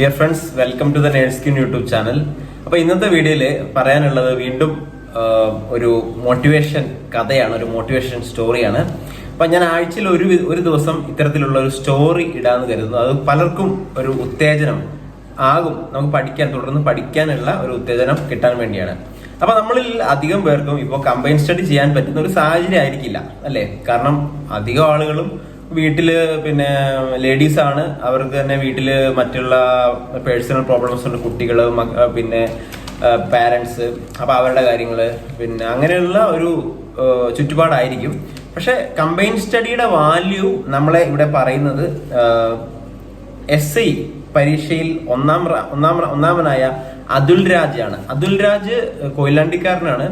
Dear friends welcome to the Nurseskin YouTube channel അപ്പൊ ഇന്നത്തെ വീഡിയോയിൽ പറയാനുള്ളത് വീണ്ടും ഒരു മോട്ടിവേഷൻ കഥയാണ് ഒരു മോട്ടിവേഷൻ സ്റ്റോറിയാണ് അപ്പൊ ഞാൻ ആഴ്ചയിൽ ഒരു ഒരു ദിവസം ഇത്തരത്തിലുള്ള ഒരു സ്റ്റോറി ഇടാന്ന് കരുതുന്നു. അത് പലർക്കും ഒരു ഉത്തേജനം ആകും. നമുക്ക് പഠിക്കാൻ തുടർന്ന് പഠിക്കാനുള്ള ഒരു ഉത്തേജനം കിട്ടാൻ വേണ്ടിയാണ്. അപ്പൊ നമ്മളിൽ അധികം പേർക്കും ഇപ്പോൾ കമ്പൈൻ സ്റ്റഡി ചെയ്യാൻ പറ്റുന്ന ഒരു സാഹചര്യം ആയിരിക്കില്ല അല്ലേ? കാരണം അധികം ആളുകളും വീട്ടിൽ പിന്നെ ലേഡീസ് ആണ്. അവർക്ക് തന്നെ വീട്ടിൽ മറ്റുള്ള പേഴ്സണൽ പ്രോബ്ലംസ് ഉണ്ട്. കുട്ടികൾ പിന്നെ പാരന്റ്സ് അപ്പൊ അവരുടെ കാര്യങ്ങൾ പിന്നെ അങ്ങനെയുള്ള ഒരു ചുറ്റുപാടായിരിക്കും. പക്ഷെ കമ്പൈൻ സ്റ്റഡിയുടെ വാല്യൂ നമ്മളെ ഇവിടെ പറയുന്നത് എസ് ഐ പരീക്ഷയിൽ ഒന്നാം ഒന്നാം ഒന്നാമനായ അതുൽ രാജ് ആണ്. അതുൽ രാജ് കൊയിലാണ്ടിക്കാരനാണ്.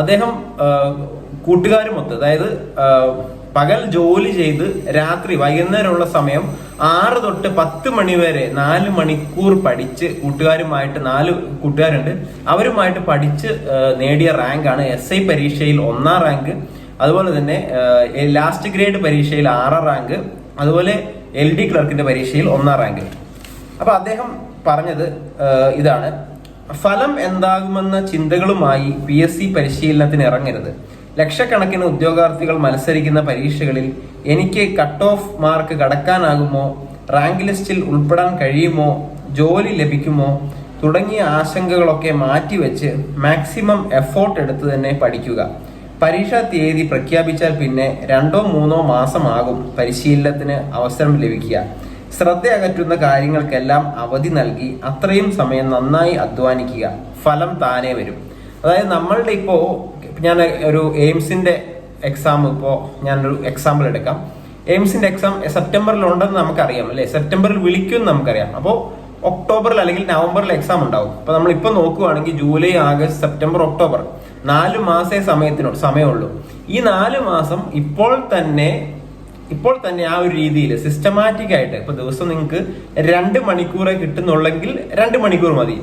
അദ്ദേഹം കൂട്ടുകാരുമൊത്ത് അതായത് പകൽ ജോലി ചെയ്ത് രാത്രി വൈകുന്നേരമുള്ള സമയം ആറ് തൊട്ട് പത്ത് മണി വരെ നാല് മണിക്കൂർ പഠിച്ച് കൂട്ടുകാരുമായിട്ട് നാല് കൂട്ടുകാരുണ്ട്. അവരുമായിട്ട് പഠിച്ച് നേടിയ റാങ്കാണ് എസ് ഐ പരീക്ഷയിൽ ഒന്നാം റാങ്ക്. അതുപോലെ തന്നെ ലാസ്റ്റ് ഗ്രേഡ് പരീക്ഷയിൽ ആറാം റാങ്ക്. അതുപോലെ എൽ ഡി ക്ലർക്കിന്റെ പരീക്ഷയിൽ ഒന്നാം റാങ്ക്. അപ്പൊ അദ്ദേഹം പറഞ്ഞത് ഇതാണ്. ഫലം എന്താകുമെന്ന ചിന്തകളുമായി പി എസ് സി പരിശീലനത്തിന് ഇറങ്ങരുത്. ലക്ഷക്കണക്കിന് ഉദ്യോഗാർത്ഥികൾ മത്സരിക്കുന്ന പരീക്ഷകളിൽ എനിക്ക് കട്ട് ഓഫ് മാർക്ക് കടക്കാനാകുമോ? റാങ്ക് ലിസ്റ്റിൽ ഉൾപ്പെടാൻ കഴിയുമോ? ജോലി ലഭിക്കുമോ? തുടങ്ങിയ ആശങ്കകളൊക്കെ മാറ്റിവെച്ച് മാക്സിമം എഫോർട്ട് എടുത്ത് തന്നെ പഠിക്കുക. പരീക്ഷാ തീയതി പ്രഖ്യാപിച്ചാൽ പിന്നെ രണ്ടോ മൂന്നോ മാസമാകും പരിശീലനത്തിന് അവസരം ലഭിക്കുക. ശ്രദ്ധ അകറ്റുന്ന കാര്യങ്ങൾക്കെല്ലാം അവധി നൽകി അത്രയും സമയം നന്നായി അധ്വാനിക്കുക. ഫലം താനേ വരും. അതായത് നമ്മളുടെ ഇപ്പോ ഞാൻ ഒരു എയിംസിന്റെ എക്സാം ഇപ്പോ ഞാനൊരു എക്സാമ്പിൾ എടുക്കാം. എയിംസിന്റെ എക്സാം സെപ്റ്റംബറിൽ ഉണ്ടെന്ന് നമുക്കറിയാം അല്ലേ? സെപ്റ്റംബറിൽ വിളിക്കുമെന്ന് നമുക്കറിയാം. അപ്പോൾ ഒക്ടോബറിൽ അല്ലെങ്കിൽ നവംബറിൽ എക്സാം ഉണ്ടാവും. അപ്പോൾ നമ്മൾ ഇപ്പൊ നോക്കുകയാണെങ്കിൽ ജൂലൈ ആഗസ്റ്റ് സെപ്റ്റംബർ ഒക്ടോബർ നാല് മാസേ സമയത്തിനോ സമയമുള്ളൂ. ഈ നാല് മാസം ഇപ്പോൾ തന്നെ ഇപ്പോൾ തന്നെ ആ ഒരു രീതിയിൽ സിസ്റ്റമാറ്റിക് ആയിട്ട് ഇപ്പൊ ദിവസം നിങ്ങൾക്ക് രണ്ട് മണിക്കൂറേ കിട്ടുന്നുള്ളെങ്കിൽ രണ്ട് മണിക്കൂർ മതി.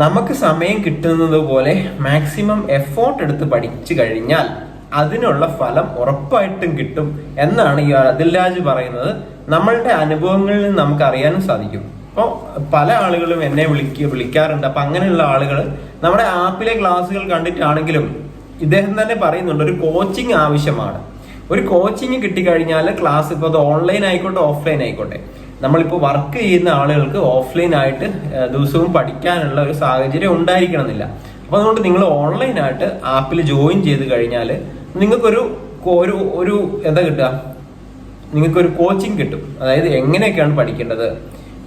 നമുക്ക് സമയം കിട്ടുന്നത് പോലെ മാക്സിമം എഫോർട്ട് എടുത്ത് പഠിച്ചു കഴിഞ്ഞാൽ അതിനുള്ള ഫലം ഉറപ്പായിട്ടും കിട്ടും എന്നാണ് ഈ അതിൽ രാജ് പറയുന്നത്. നമ്മളുടെ അനുഭവങ്ങളിൽ നിന്ന് നമുക്ക് അറിയാനും സാധിക്കും. അപ്പോൾ പല ആളുകളും എന്നെ വിളിക്ക വിളിക്കാറുണ്ട്. അപ്പൊ അങ്ങനെയുള്ള ആളുകൾ നമ്മുടെ ആപ്പിലെ ക്ലാസ്സുകൾ കണ്ടിട്ടാണെങ്കിലും ഇദ്ദേഹം തന്നെ പറയുന്നുണ്ട് ഒരു കോച്ചിങ് ആവശ്യമാണ്. ഒരു കോച്ചിങ് കിട്ടിക്കഴിഞ്ഞാൽ ക്ലാസ് ഇപ്പോൾ അത് ഓൺലൈൻ ആയിക്കോട്ടെ ഓഫ്ലൈൻ ആയിക്കോട്ടെ. നമ്മളിപ്പോൾ വർക്ക് ചെയ്യുന്ന ആളുകൾക്ക് ഓഫ്ലൈൻ ആയിട്ട് ദിവസവും പഠിക്കാനുള്ള ഒരു സാഹചര്യം ഉണ്ടായിരിക്കണമെന്നില്ല. അപ്പോൾ അതുകൊണ്ട് നിങ്ങൾ ഓൺലൈൻ ആയിട്ട് ആപ്പിൽ ജോയിൻ ചെയ്ത് കഴിഞ്ഞാൽ നിങ്ങൾക്കൊരു ഒരു ഒരു എന്താ കിട്ടുക? നിങ്ങൾക്കൊരു കോച്ചിങ് കിട്ടും. അതായത് എങ്ങനെയൊക്കെയാണ് പഠിക്കേണ്ടത്?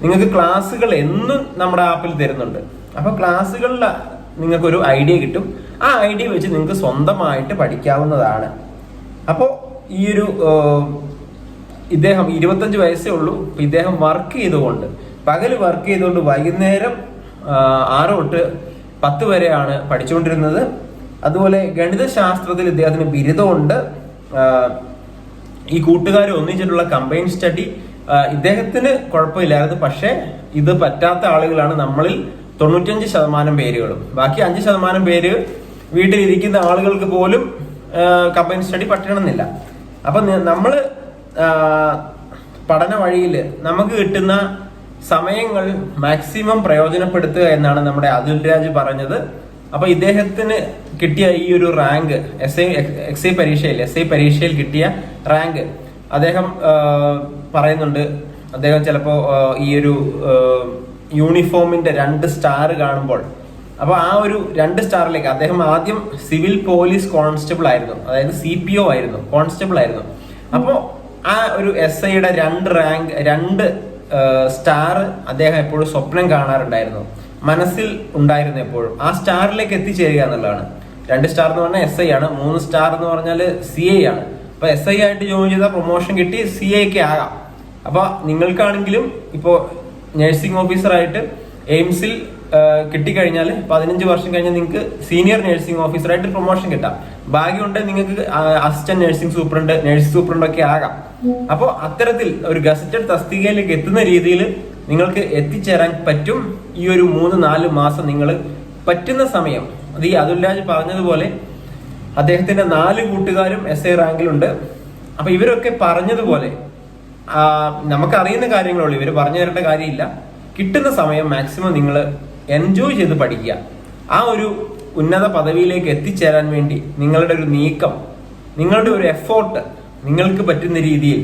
നിങ്ങൾക്ക് ക്ലാസ്സുകൾ എന്നും നമ്മുടെ ആപ്പിൽ തരുന്നുണ്ട്. അപ്പോൾ ക്ലാസ്സുകളിൽ നിങ്ങൾക്കൊരു ഐഡിയ കിട്ടും. ആ ഐഡിയ വെച്ച് നിങ്ങൾക്ക് സ്വന്തമായിട്ട് പഠിക്കാവുന്നതാണ്. അപ്പോൾ ഈ ഒരു ഇദ്ദേഹം ഇരുപത്തഞ്ച് വയസ്സേ ഉള്ളൂ. ഇദ്ദേഹം വർക്ക് ചെയ്തുകൊണ്ട് പകൽ വർക്ക് ചെയ്തുകൊണ്ട് വൈകുന്നേരം ആറ് തൊട്ട് പത്ത് വരെയാണ് പഠിച്ചുകൊണ്ടിരുന്നത്. അതുപോലെ ഗണിതശാസ്ത്രത്തിൽ ഇദ്ദേഹത്തിന് ബിരുദമുണ്ട്. ഈ കൂട്ടുകാർ ഒന്നിച്ചിട്ടുള്ള കമ്പൈൻ സ്റ്റഡി ഇദ്ദേഹത്തിന് കുഴപ്പമില്ലായിരുന്നു പക്ഷേ ഇത് പറ്റാത്ത ആളുകളാണ് നമ്മളിൽ തൊണ്ണൂറ്റഞ്ച് ശതമാനം പേരുകളും. ബാക്കി അഞ്ച് ശതമാനം പേര് വീട്ടിലിരിക്കുന്ന ആളുകൾക്ക് പോലും കമ്പൈൻ സ്റ്റഡി പറ്റണമെന്നില്ല. അപ്പൊ നമ്മൾ പഠന വഴിയിൽ നമുക്ക് കിട്ടുന്ന സമയങ്ങൾ മാക്സിമം പ്രയോജനപ്പെടുത്തുക എന്നാണ് നമ്മുടെ അതുൽ രാജ് പറഞ്ഞത്. അപ്പൊ ഇദ്ദേഹത്തിന് കിട്ടിയ ഈ ഒരു rank S I X I പരീക്ഷയിൽ എസ് ഐ പരീക്ഷയിൽ കിട്ടിയ റാങ്ക് അദ്ദേഹം പറയുന്നുണ്ട്. അദ്ദേഹം ചിലപ്പോൾ ഈ ഒരു യൂണിഫോമിന്റെ രണ്ട് സ്റ്റാർ കാണുമ്പോൾ. അപ്പൊ ആ ഒരു രണ്ട് സ്റ്റാറിലേക്ക് അദ്ദേഹം ആദ്യം സിവിൽ പോലീസ് കോൺസ്റ്റബിൾ ആയിരുന്നു. അതായത് സി പി ഒ ആയിരുന്നു. കോൺസ്റ്റബിൾ ആയിരുന്നു. അപ്പോ ആ ഒരു എസ് ഐയുടെ രണ്ട് റാങ്ക് രണ്ട് സ്റ്റാർ അദ്ദേഹം എപ്പോഴും സ്വപ്നം കാണാറുണ്ടായിരുന്നു. മനസ്സിൽ ഉണ്ടായിരുന്നു എപ്പോഴും. ആ സ്റ്റാറിലേക്ക് എത്തിച്ചേരുക എന്നുള്ളതാണ്. രണ്ട് സ്റ്റാർ എന്ന് പറഞ്ഞാൽ എസ് ഐ ആണ്. മൂന്ന് സ്റ്റാർ എന്ന് പറഞ്ഞാൽ സി ഐ ആണ്. അപ്പൊ എസ് ഐ ആയിട്ട് ജോയിൻ ചെയ്താൽ പ്രൊമോഷൻ കിട്ടി സി ഐക്ക് ആകാം. അപ്പൊ നിങ്ങൾക്കാണെങ്കിലും ഇപ്പോ നഴ്സിംഗ് ഓഫീസറായിട്ട് എയിംസിൽ കിട്ടിക്കഴിഞ്ഞാൽ പതിനഞ്ച് വർഷം കഴിഞ്ഞാൽ നിങ്ങൾക്ക് സീനിയർ നഴ്സിംഗ് ഓഫീസറായിട്ട് പ്രൊമോഷൻ കിട്ടാം. ഭാഗ്യമുണ്ട് നിങ്ങൾക്ക് assistant nursing superintendent nurse superintendent ഒക്കെ ആകാം. അപ്പോൾ അത്തരത്തിൽ ഒരു ഗസറ്റഡ് തസ്തികയിലേക്ക് എത്തുന്ന രീതിയിൽ നിങ്ങൾക്ക് എത്തിച്ചേരാൻ പറ്റും. ഈ ഒരു മൂന്ന് നാല് മാസം നിങ്ങൾ പറ്റുന്ന സമയം. അത് ഈ അതുൽ രാജ് പറഞ്ഞതുപോലെ അദ്ദേഹത്തിന്റെ നാല് കൂട്ടുകാരും എസ് ഐ റാങ്കിലുണ്ട്. അപ്പൊ ഇവരൊക്കെ പറഞ്ഞതുപോലെ നമുക്ക് അറിയുന്ന കാര്യങ്ങളുള്ളൂ ഇവർ പറഞ്ഞു തരേണ്ട കാര്യമില്ല. കിട്ടുന്ന സമയം മാക്സിമം നിങ്ങൾ എൻജോയ് ചെയ്ത് പഠിക്കുക. ആ ഒരു ഉന്നത പദവിയിലേക്ക് എത്തിച്ചേരാൻ വേണ്ടി നിങ്ങളുടെ ഒരു നീക്കം നിങ്ങളുടെ ഒരു എഫോർട്ട് നിങ്ങൾക്ക് പറ്റുന്ന രീതിയിൽ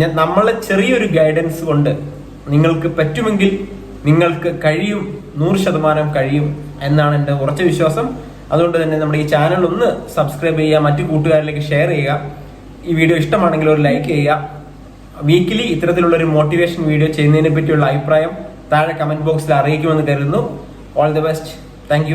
ഞാൻ നമ്മളെ ചെറിയൊരു ഗൈഡൻസ് കൊണ്ട് നിങ്ങൾക്ക് പറ്റുമെങ്കിൽ നിങ്ങൾക്ക് കഴിയും നൂറ് ശതമാനം കഴിയും എന്നാണ് എന്റെ ഉറച്ച വിശ്വാസം. അതുകൊണ്ട് തന്നെ നമ്മുടെ ഈ ചാനൽ ഒന്ന് സബ്സ്ക്രൈബ് ചെയ്യുക മറ്റു കൂട്ടുകാരിലേക്ക് ഷെയർ ചെയ്യുക. ഈ വീഡിയോ ഇഷ്ടമാണെങ്കിൽ ഒരു ലൈക്ക് ചെയ്യുക. വീക്കിലി ഇത്തരത്തിലുള്ള ഒരു മോട്ടിവേഷൻ വീഡിയോ ചെയ്യുന്നതിനെ പറ്റിയുള്ള അഭിപ്രായം താഴെ കമന്റ് ബോക്സിൽ അറിയിക്കുമെന്ന് കരുതുന്നു. All the best thank